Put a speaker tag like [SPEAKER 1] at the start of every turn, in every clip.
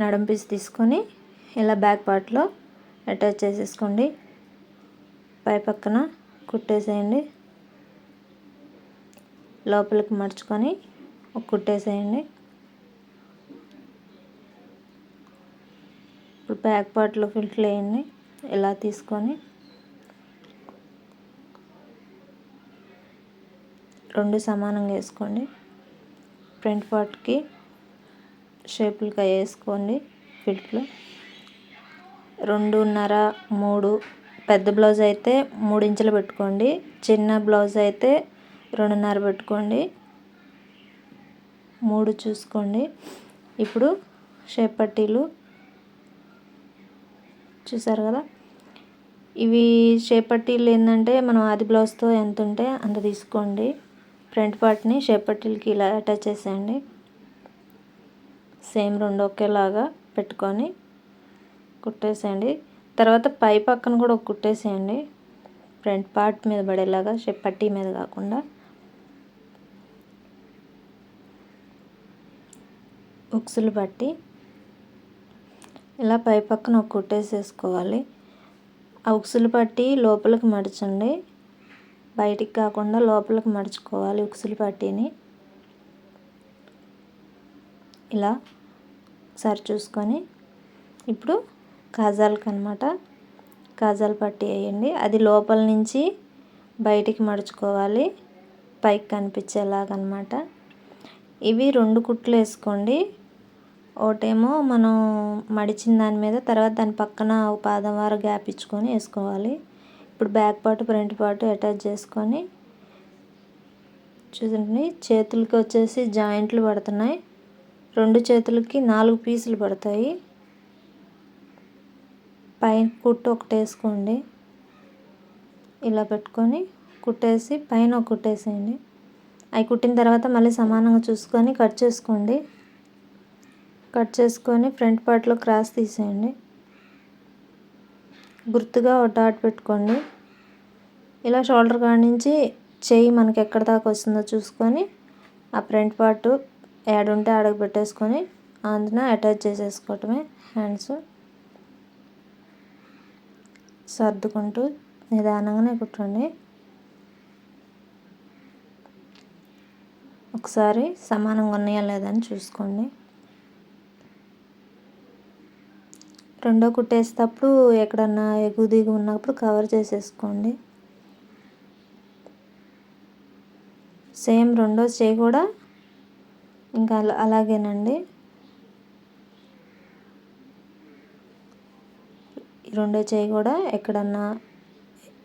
[SPEAKER 1] నడుం పీస్ తీసుకొని ఇలా బ్యాక్ పార్ట్లో అటాచ్ చేసేసుకోండి. పై పక్కన కుట్టేసేయండి. లోపలికి మర్చుకొని ఒక కుట్టేసేయండి. ఇప్పుడు బ్యాక్ పార్ట్లో ఫిల్టర్ వేయండి. ఇలా తీసుకొని రెండు సమానంగా వేసుకోండి. ఫ్రంట్ పార్ట్కి షేపులుగా వేసుకోండి ఫిల్ట్లు రెండున్నర మూడు. పెద్ద బ్లౌజ్ అయితే మూడు ఇంచులు పెట్టుకోండి. చిన్న బ్లౌజ్ అయితే రెండున్నర పెట్టుకోండి. మూడు చూసుకోండి. ఇప్పుడు షేప్ పట్టీలు. చూసారు కదా? ఇవి షేప్ పట్టీలు ఏంటంటే మనం ఆది బ్లౌజ్తో ఎంత ఉంటే అంత తీసుకోండి. ఫ్రంట్ పార్ట్ని షేప్ పట్టీలకి ఇలా అటాచ్ చేసేయండి. సేమ్ రెండు ఒకేలాగా పెట్టుకొని కుట్టేసేయండి. తర్వాత పై పక్కన కూడా ఒక కుట్టేసేయండి. ఫ్రంట్ పార్ట్ మీద పడేలాగా పట్టీ మీద కాకుండా. ఉక్సులు పట్టి ఇలా పై పక్కన ఒక కుట్టేసేసుకోవాలి. ఆ ఉక్సులు పట్టి లోపలికి మడచండి. బయటికి కాకుండా లోపలికి మడుచుకోవాలి ఉక్సులు పట్టీని. ఇలా సరి చూసుకొని ఇప్పుడు కాజాలకు అనమాట కాజాలు పట్టి వేయండి. అది లోపల నుంచి బయటికి మడుచుకోవాలి. పైకి కనిపించేలాగనమాట. ఇవి రెండు కుట్లు వేసుకోండి. ఒకటేమో మనం మడిచిన దాని మీద తర్వాత దాని పక్కన పాదం వారు గ్యాప్ ఇచ్చుకొని వేసుకోవాలి. ఇప్పుడు back part front part attach చేసుకొని చూడండి చేతులకి వచ్చేసి జాయింట్లు పడుతున్నాయి. రెండు చేతులకి నాలుగు పీసులు పడతాయి. పైన కుట్టు ఒకటి వేసుకోండి. ఇలా పెట్టుకొని కుట్టేసి పైన ఒక కుట్టేసేయండి అవి కుట్టిన తర్వాత మళ్ళీ సమానంగా చూసుకొని కట్ చేసుకోండి. కట్ చేసుకొని ఫ్రంట్ పార్ట్లో క్రాస్ తీసేయండి. గుర్తుగా ఒక డాట్ పెట్టుకోండి. ఇలా షోల్డర్ కాడ నుంచి చేయి మనకి ఎక్కడ దాకా వస్తుందో చూసుకొని ఆ ఫ్రంట్ పార్ట్ ఉంటే ఆడకు పెట్టేసుకొని అందున అటాచ్ చేసేసుకోవటమే హ్యాండ్స్. సర్దుకుంటూ నిదానంగానే కుట్టండి ఒకసారి సమానంగా ఉన్నాయా లేదా అని చూసుకోండి. రెండో కుట్టేసేటప్పుడు ఎక్కడన్నా ఎగు దిగు ఉన్నప్పుడు కవర్ చేసేసుకోండి. సేమ్ రెండో చేయి కూడా ఇంకా అలాగేనండి. రెండో చేయి కూడా ఎక్కడన్నా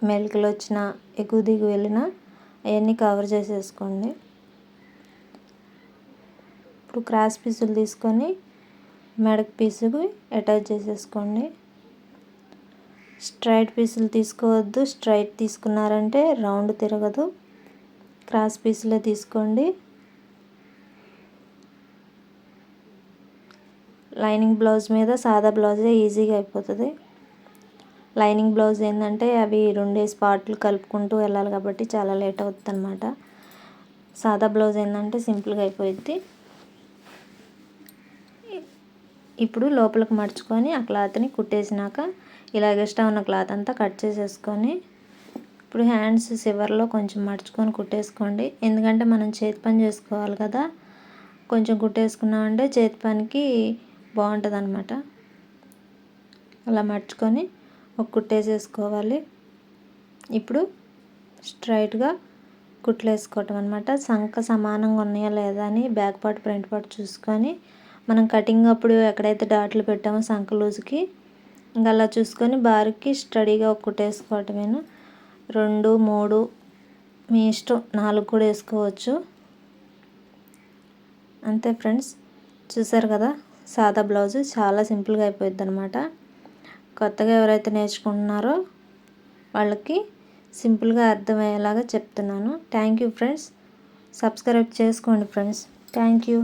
[SPEAKER 1] మెలికలు వచ్చినా ఎగువ దిగు వెళ్ళినా అవన్నీ కవర్ చేసేసుకోండి. ఇప్పుడు క్రాస్ పీసులు తీసుకొని మెడక్ పీసుకు అటాచ్ చేసేసుకోండి. స్ట్రైట్ పీసులు తీసుకోవద్దు. స్ట్రైట్ తీసుకున్నారంటే రౌండ్ తిరగదు. క్రాస్ పీసులే తీసుకోండి. లైనింగ్ బ్లౌజ్ మీద సాదా బ్లౌజే ఈజీగా అయిపోతుంది. లైనింగ్ బ్లౌజ్ ఏంటంటే అవి రెండేసి పార్ట్లు కలుపుకుంటూ వెళ్ళాలి కాబట్టి చాలా లేట్ అవుతుంది అనమాట సాదా బ్లౌజ్ ఏంటంటే సింపుల్గా అయిపోయింది ఇప్పుడు లోపలికి మడుచుకొని ఆ క్లాత్ని కుట్టేసినాక ఇలా ఇష్టం ఉన్న క్లాత్ అంతా కట్ చేసేసుకొని ఇప్పుడు హ్యాండ్స్ సివర్లో కొంచెం మడుచుకొని కుట్టేసుకోండి. ఎందుకంటే మనం చేతి పని చేసుకోవాలి కదా. కొంచెం కుట్టేసుకున్నామంటే చేతి పనికి బాగుంటుంది అనమాట అలా మడుచుకొని ఒక కుట్టేసేసుకోవాలి. ఇప్పుడు స్ట్రైట్గా కుట్లు వేసుకోవటం అనమాట సంఖ సమానంగా ఉన్నాయా లేదా అని బ్యాక్ పార్ట్ ఫ్రంట్ పార్ట్ చూసుకొని మనం కటింగ్ అప్పుడు ఎక్కడైతే డాట్లు పెట్టామో సంఖ లూజుకి ఇంకా అలా చూసుకొని బారుకి స్టడీగా ఒక కుట్టేసుకోవటమేను? రెండు మూడు మీ ఇష్టం. నాలుగు కూడా వేసుకోవచ్చు. అంతే ఫ్రెండ్స్. చూసారు కదా? సాదా బ్లౌజ్ చాలా సింపుల్గా అయిపోయింది అనమాట కొత్తగా ఎవరైతే నేర్చుకుంటున్నారో వాళ్ళకి సింపుల్గా అర్థమయ్యేలాగా చెప్తున్నాను. Thank you friends. సబ్స్క్రైబ్ చేసుకోండి ఫ్రెండ్స్. Thank you.